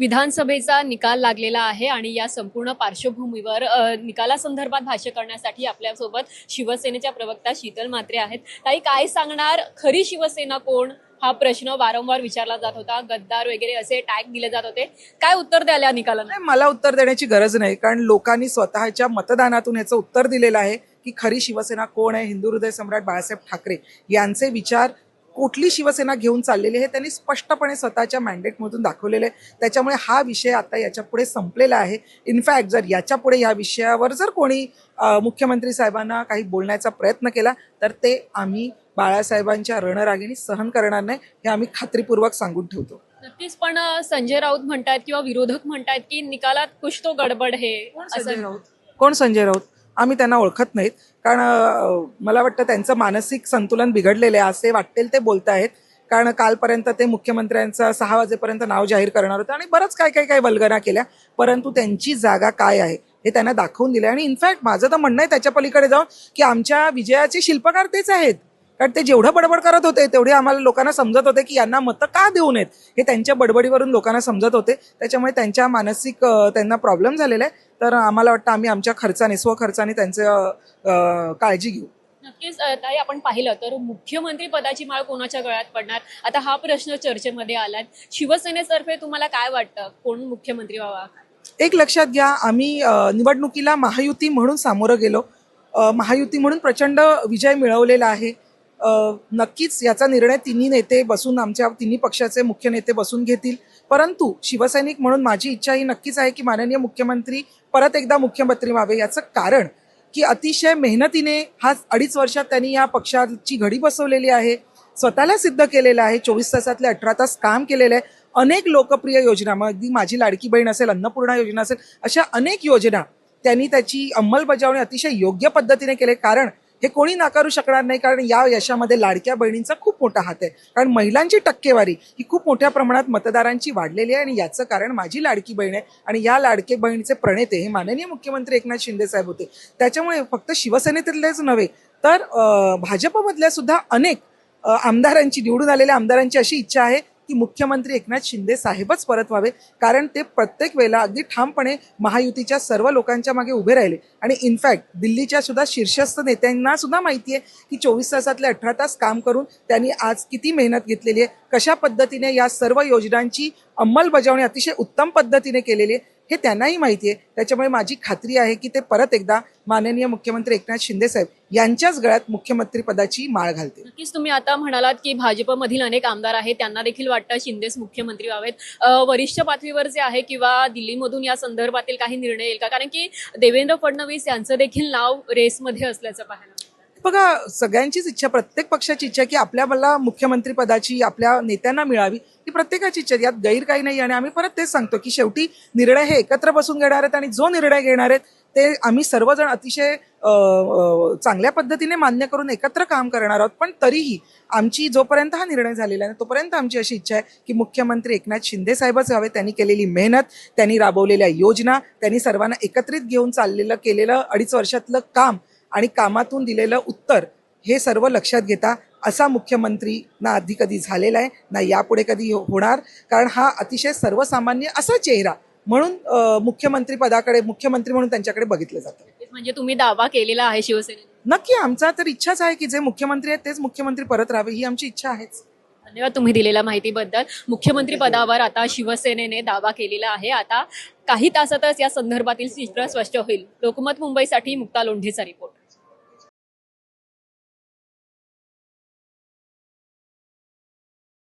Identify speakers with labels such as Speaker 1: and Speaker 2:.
Speaker 1: विधानसभेचा निकाल लागलेला आहे आणि या संपूर्ण पार्श्वभूमीवर निकालासंदर्भात भाष्य करण्यासाठी आपल्यासोबत शिवसेनेच्या प्रवक्ता शीतल मात्रे आहेत. ताई काय सांगणार? खरी शिवसेना कोण? हा प्रश्न वारंवार विचारला जात होता. गद्दार वगैरे असे टॅग दिले जात होते. काय उत्तर द्याल या निकालाला?
Speaker 2: नाही, मला उत्तर देण्याची गरज नाही कारण लोकांनी स्वतःच्या मतदानातून याचं उत्तर दिलेलं आहे की खरी शिवसेना कोण आहे? हिंदू हृदय सम्राट बाळासाहेब ठाकरे यांचे विचार कुठली शिवसेना घेऊन चाललेली आहे त्यांनी स्पष्टपणे स्वतःच्या मॅन्डेटमधून दाखवलेले आहे. त्याच्यामुळे हा विषय आता याच्यापुढे संपलेला आहे. इनफॅक्ट जर याच्यापुढे या विषयावर जर कोणी मुख्यमंत्री साहेबांना काही बोलण्याचा प्रयत्न केला तर ते आम्ही बाळासाहेबांच्या रणरागिणी सहन करणार नाही हे आम्ही खात्रीपूर्वक सांगून ठेवतो.
Speaker 1: नक्कीच पण संजय राऊत म्हणतात किंवा विरोधक म्हणतात की निकालात कुछ तो गडबड हे
Speaker 2: संजय
Speaker 1: असं
Speaker 2: राऊत? कोण संजय राऊत? आम्ही त्यांना ओळखत नाहीत. कारण मला वाटतं त्यांचं मानसिक संतुलन बिघडलेलं आहे. असे वाटेल ते बोलत आहेत कारण कालपर्यंत ते मुख्यमंत्र्यांचं सहा वाजेपर्यंत नाव जाहीर करणार होतं आणि बरंच काय काय काय वल्गना केल्या. परंतु त्यांची जागा काय आहे हे त्यांना दाखवून दिलं आणि इनफॅक्ट माझं तर म्हणणं आहे त्याच्या पलीकडे जाऊन की आमच्या विजयाचे शिल्पकार तेच आहेत. कारण ते जेवढं बडबड करत होते तेवढे आम्हाला लोकांना समजत होते की यांना मतं का देऊ नयेत हे त्यांच्या बडबडीवरून लोकांना समजत होते. त्याच्यामुळे त्यांच्या मानसिक त्यांना प्रॉब्लेम झालेला आहे. तर आम्हाला वाटतं आम्ही आमच्या खर्चाने स्वखर्चाने त्यांचं काळजी घेऊ.
Speaker 1: नक्कीच ताई आपण पाहिलं तर मुख्यमंत्री पदाची माळ कोणाच्या गळ्यात पडणार? आता हा प्रश्न चर्चेमध्ये आलाय. शिवसेनेतर्फे तुम्हाला काय वाटतं? कोण मुख्यमंत्री व्हावा?
Speaker 2: एक लक्षात घ्या आम्ही निवडणुकीला महायुती म्हणून सामोरं गेलो. महायुती म्हणून प्रचंड विजय मिळवलेला आहे. नक्कीच याचा निर्णय तिन्ही नेते बसून आमच्या तिन्ही पक्षाचे मुख्य नेते बसून घेतील. परंतु शिवसैनिक म्हणून माझी इच्छा ही नक्कीच आहे की माननीय मुख्यमंत्री परत एकदा मुख्यमंत्री व्हावे याचं कारण की अतिशय मेहनतीने हा अडीच वर्षात त्यांनी या पक्षाची घडी बसवलेली आहे स्वतःला सिद्ध केलेलं आहे चोवीस तासातले अठरा तास काम केलेलं आहे. अनेक लोकप्रिय योजना मग अगदी माझी लाडकी बहीण असेल अन्नपूर्णा योजना असेल अशा अनेक योजना त्यांनी त्याची अंमलबजावणी अतिशय योग्य पद्धतीने केले. कारण हे कोणी नाकारू शकणार नाही कारण या यशामध्ये लाडक्या बहिणींचा खूप मोठा हात आहे. कारण महिलांची टक्केवारी ही खूप मोठ्या प्रमाणात मतदारांची वाढलेली आहे आणि याचं कारण माझी लाडकी बहीण आहे आणि या लाडके बहिणीचे प्रणेते हे माननीय मुख्यमंत्री एकनाथ शिंदे साहेब होते. त्याच्यामुळे फक्त शिवसेनेतलेच नव्हे तर भाजपमधल्या सुद्धा अनेक आमदारांची निवडून आलेल्या आमदारांची अशी इच्छा आहे की मुख्यमंत्री एकनाथ शिंदे साहेबच परत व्हावे कारण ते प्रत्येक वेळेला अगदी ठामपणे महायुतीच्या सर्व लोकांच्या मागे उभे राहिले. आणि इनफॅक्ट दिल्लीच्या सुद्धा शीर्षस्थ नेत्यांना सुद्धा माहिती आहे की चोवीस तासातले अठरा तास काम करून त्यांनी आज किती मेहनत घेतलेली आहे कशा पद्धतीने या सर्व योजनांची अंमलबजावणी अतिशय उत्तम पद्धतीने केलेली आहे. हे त्यांनाही माहिती आहे. त्याच्यामुळे माझी खात्री आहे की ते परत एकदा माननीय मुख्यमंत्री एकनाथ शिंदे साहेब यांच्याच गळ्यात मुख्यमंत्री पदाची माळ घालतील.
Speaker 1: नक्कीच तुम्ही आता म्हणालात की भाजपमधील अनेक आमदार आहेत त्यांना देखील वाटतं शिंदेच मुख्यमंत्री व्हावेत. वरिष्ठ पातळीवर जे आहे किंवा दिल्लीमधून या संदर्भातील काही निर्णय येईल का? कारण की देवेंद्र फडणवीस यांचं देखील नाव रेसमध्ये असल्याचं पाहायला
Speaker 2: बघा सगळ्यांचीच इच्छा प्रत्येक पक्षाची इच्छा आहे की आपल्या मला मुख्यमंत्री पदाची आपल्या नेत्यांना मिळावी. ही प्रत्येकाची इच्छा आहे. यात गैर काही नाही आणि आम्ही परत तेच सांगतो की शेवटी निर्णय हे एकत्र बसून घेणार आहेत आणि जो निर्णय घेणार आहेत ते आम्ही सर्वजण अतिशय चांगल्या पद्धतीने मान्य करून एकत्र काम करणार आहोत. पण तरीही आमची जोपर्यंत हा निर्णय झालेला आहे तोपर्यंत आमची अशी इच्छा आहे की मुख्यमंत्री एकनाथ शिंदे साहेबच हवे त्यांनी केलेली मेहनत त्यांनी राबवलेल्या योजना त्यांनी सर्वांना एकत्रित घेऊन चाललेलं केलेलं अडीच वर्षातलं काम आणि कामातून दिलेलं उत्तर हे सर्व लक्षात घेता असा मुख्यमंत्री ना आधी कधी झालेला आहे ना यापुढे कधी हो- होणार. कारण हा अतिशय सर्वसामान्य असा चेहरा म्हणून मुख्यमंत्री पदाकडे मुख्यमंत्री म्हणून त्यांच्याकडे बघितलं जातं.
Speaker 1: म्हणजे तुम्ही दावा केलेला आहे शिवसेनेने.
Speaker 2: नक्की आमचा तर इच्छाच आहे की जे मुख्यमंत्री आहेत तेच मुख्यमंत्री परत राहावे ही आमची इच्छा आहेच.
Speaker 1: धन्यवाद तुम्ही दिलेल्या माहितीबद्दल. मुख्यमंत्री पदावर आता शिवसेनेने दावा केलेला आहे. आता काही तासातच या संदर्भातील चित्र स्पष्ट होईल. लोकमत मुंबईसाठी मुक्ता लोंढेचा रिपोर्ट.